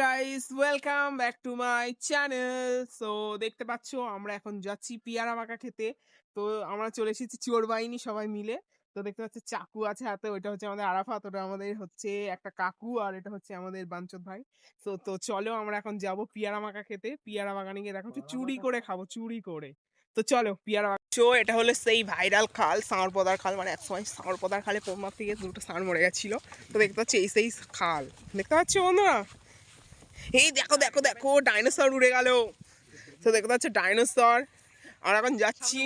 Guys welcome back to my channel so দেখতে পাচ্ছ আমরা এখন যাচ্ছি পিয়ারা মাখা খেতে। তো আমরা চলে এসেছি চোর বাহিনী সবাই মিলে। তো দেখতে পাচ্ছি চাকু আছে হাতে ওইটা হচ্ছে আমাদের আরাফাত ওটা আমাদের হচ্ছে একটা কাকু আর এটা হচ্ছে আমাদের বাঞ্চত ভাই। তো তো চলো আমরা এখন যাব পিয়ারা মাখা খেতে। পিয়ারা বাগানে গিয়ে দেখা চুরি করে খাব চুরি করে। তো চলো পিয়ারা চো এটা হলো সেই ভাইরাল খাল সাঁড় পদার খাল। মানে একসময় সাঁড় পদার খালে পোমার থেকে দুটো সাঁড় মরে গেছিল। তো দেখতে পাচ্ছি এই সেই খাল। দেখতে পাচ্ছ বন্ধুরা? এই দেখো দেখো দেখো ডাইনোসর উড়ে গেল। তো দেখতে পাচ্ছ ডাইনোসর আমরা এখন যাচ্ছি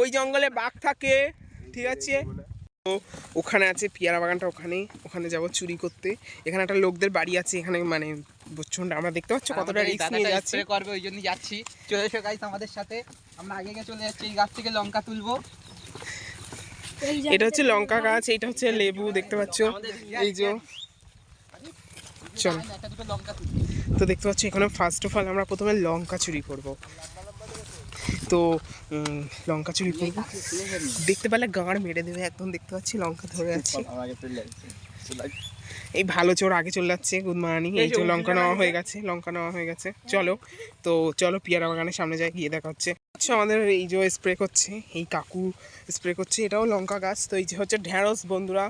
ওই জঙ্গলে বাঘ থাকে ঠিক আছে? তো ওখানে আছে পিয়ারা বাগানটা ওখানে। ওখানে যাব চুরি করতে। এখানে একটা লোকদের বাড়ি আছে এখানে মানে প্রচণ্ড আমরা দেখতে পাচ্ছ কতটা রিস্ক নিয়ে যাচ্ছি। করবে ওই জন্য যাচ্ছি। চলে এসো গাইস আমাদের সাথে। আমরা আগে গিয়ে চলে যাচ্ছি এই গাছ থেকে লঙ্কা তুলবো। এটা হচ্ছে লঙ্কা গাছ এটা হচ্ছে লেবু দেখতে পাচ্ছ। এই যে চলো। তো দেখতে পাচ্ছি এখানে ফার্স্ট অফ অল আমরা প্রথমে লঙ্কা চুরি করব। তো লঙ্কা চুরি করব। দেখতে পেলে গাঁড় মেরে দেবে একদম দেখতে পাচ্ছি লঙ্কা ধরে আছে। এই ভালো চোর আগে চলে যাচ্ছে গুড মর্নিং। এই যে লঙ্কা নেওয়া হয়ে গেছে লঙ্কা নেওয়া হয়ে গেছে। চলো তো চলো পিয়ারা বাগানের সামনে যাই গিয়ে দেখা হচ্ছে। আচ্ছা আমাদের এই যে স্প্রে করছে এই কাকু স্প্রে করছে এটাও লঙ্কা গাছ। তো এই যে হচ্ছে ঢ্যাঁড়স বন্ধুরা।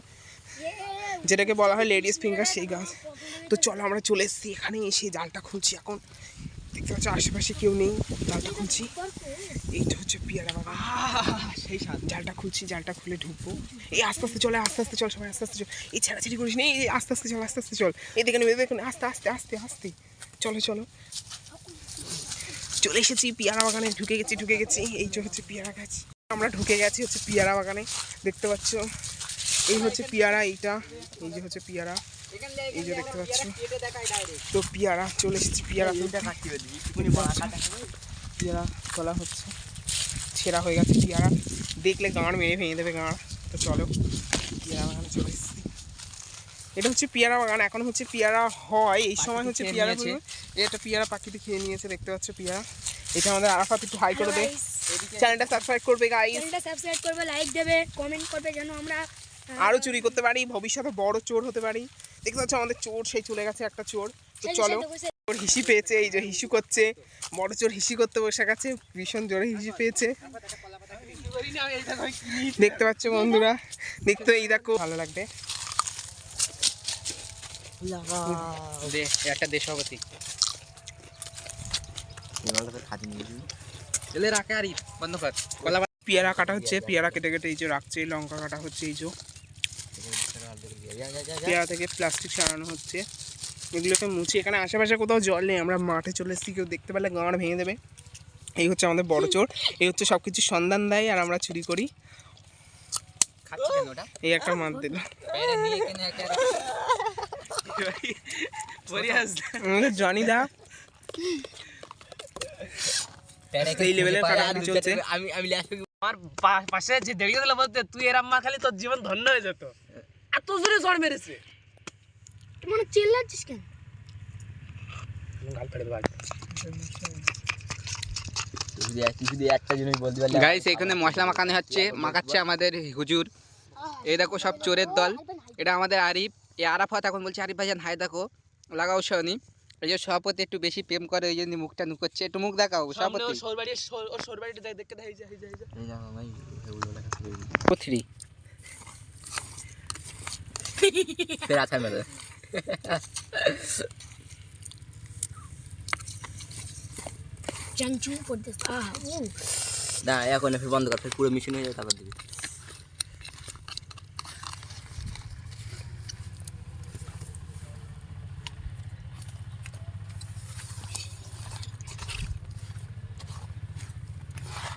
যেটাকে বলা হয় লেডিস ফিঙ্গার সেই গাছ। তো চলো আমরা চলে এসেছি। এখানে এসে জালটা খুলছি এখন। দেখতে পাচ্ছ আশেপাশে কেউ নেই জালটা খুলছি। এইটা হচ্ছে পিয়ারা বাগান। সেই স্বাদ জালটা খুলছি জালটা খুলে ঢুকবো। এই আস্তে আস্তে চলে আস্তে আস্তে চল সবাই আস্তে আস্তে চল। এই ছাড়াছাড়ি করিস না এই এই আস্তে আস্তে চল আস্তে আস্তে চল। এই দেখে নেবে দেখুন আস্তে আস্তে আস্তে আস্তে। চলো চলো। চলে এসেছি পিয়ারা বাগানে ঢুকে গেছি ঢুকে গেছি। এই যে হচ্ছে পিয়ারা গাছ। আমরা ঢুকে গেছি হচ্ছে পিয়ারা বাগানে। দেখতে পাচ্ছ এই হচ্ছে পিয়ারা এইটা। এই যে হচ্ছে পিয়ারা। এই যে দেখতে পাচ্ছ। তো পিয়ারা চলে এসেছি পিয়ারা পিয়ারা তোলা হচ্ছে। ছেঁড়া হয়ে গেছে পিয়ারা। দেখলে গাঁড় মেরে ভেঙে দেবে গাঁড়। তো চলো পিয়ারা বাগানে চলে এসেছি। এটা হচ্ছে পেয়ারা বাগান এখন হচ্ছে পিয়ারা হয়। এই সময় হচ্ছে পেয়ারা। এটা পিয়ারা পাখিতে খেয়ে নিয়েছে দেখতে পাচ্ছ পিয়ারা। এটা আমাদের আরাফাত একটু হাই করে দে। চ্যানেলটা সাবস্ক্রাইব করবে গাইস চ্যানেলটা সাবস্ক্রাইব করবে লাইক দেবে কমেন্ট করবে যেন আমরা আরও চুরি করতে পারি ভবিষ্যতে বড় চোর হতে পারি। দেখতে পাচ্ছ আমাদের চোর সেই চলে গেছে একটা চোর। তো চলো চোর হিসি পেয়েছে এই যে হিসু করছে বড় চোর হিসি করতে বসে গেছে ভীষণ জোরে হিসি পেয়েছে। দেখতে পাচ্ছ বন্ধুরা দেখতে এই দেখো ভালো লাগবে। একটা পেয়ারা কাটা হচ্ছে পেয়ারা কেটে কেটে এই যে রাখছে লঙ্কা কাটা হচ্ছে এই যে। পেয়ারা থেকে প্লাস্টিক সারানো হচ্ছে। এগুলোকে মুছি এখানে আশেপাশে কোথাও জল নেই। আমরা মাঠে চলে এসেছি কেউ দেখতে পেলে গাঁড় ভেঙে দেবে। এই হচ্ছে আমাদের বড় চোর। এই হচ্ছে সব কিছু সন্ধান দেয় আর আমরা চুরি করি। এই একটা দিল। জনি দা। এই level-এর কাটাকাটি চলছে। আমি আমার পাশে যে দেড়িয়ে দিল বলতে তুই এরম মা খালি তোর জীবন ধন্য হয়ে যেত। এত জোরে জ্বর মেরেছে। তুই মনে চিল্লাচ্ছিস কেন? গাল ফেড়ে দেবো গাইস এখানে মশলা মাখানো হচ্ছে মাখাচ্ছে আমাদের হুজুর। এই দেখো সব চোরের দল। এটা আমাদের আরিফ। এই আরাফাত এখন বলছে আরিফ ভাইজান হাই দেখো লাগাও শনি এই যে সভাপতি একটু বেশি প্রেম করে ওই জন্য মুখটা নুকোচ্ছে। একটু মুখ দেখাও সভাপতি। থ্রি চাঞ্চু করতে আহ উ না এখন ফের বন্ধ কর ফের পুরো মেশিন হয়ে যাবে তারপর দিবি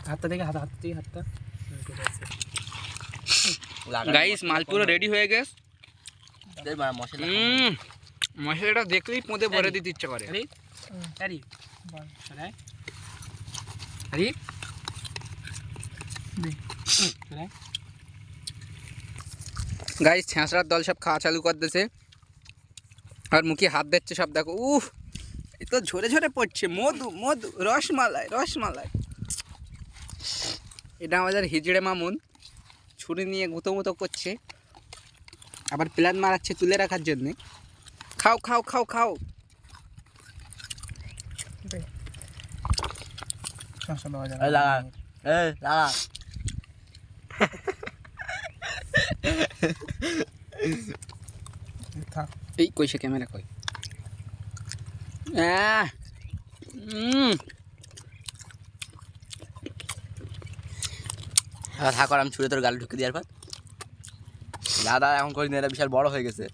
হাতটা দেখে হাত হাত থেকে হাতটা। গাইস মালপুরো রেডি হয়ে গেছে। মশলা মশলাটা দেখলেই পোঁদে ভরে দিতে ইচ্ছে করে। গাইস ছেঁচড়ার দল সব খাওয়া চালু করে দিয়েছে। আর মুখে হাত দিচ্ছে সব দেখো উফ এই তো ঝরে ঝরে পড়ছে। মধু মধু রসমালাই রসমালাই। এটা আমাদের হিজড়ে মামুন ছুরি নিয়ে গুঁতো মুতো করছে। আবার প্ল্যান মারাচ্ছে তুলে রাখার জন্যে। খাও খাও খাও খাও। এই কইছে ক্যামেরা কই? থাকর আমি ছুঁড়ে তোর গালে ঢুকে দেওয়ার পর দাদা এখন করি না এটা বিশাল বড় হয়ে গেছে।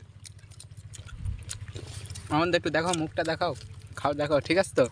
আমাদের একটু দেখো মুখটা দেখাও, খাও, দেখাও, ঠিক আছে তো?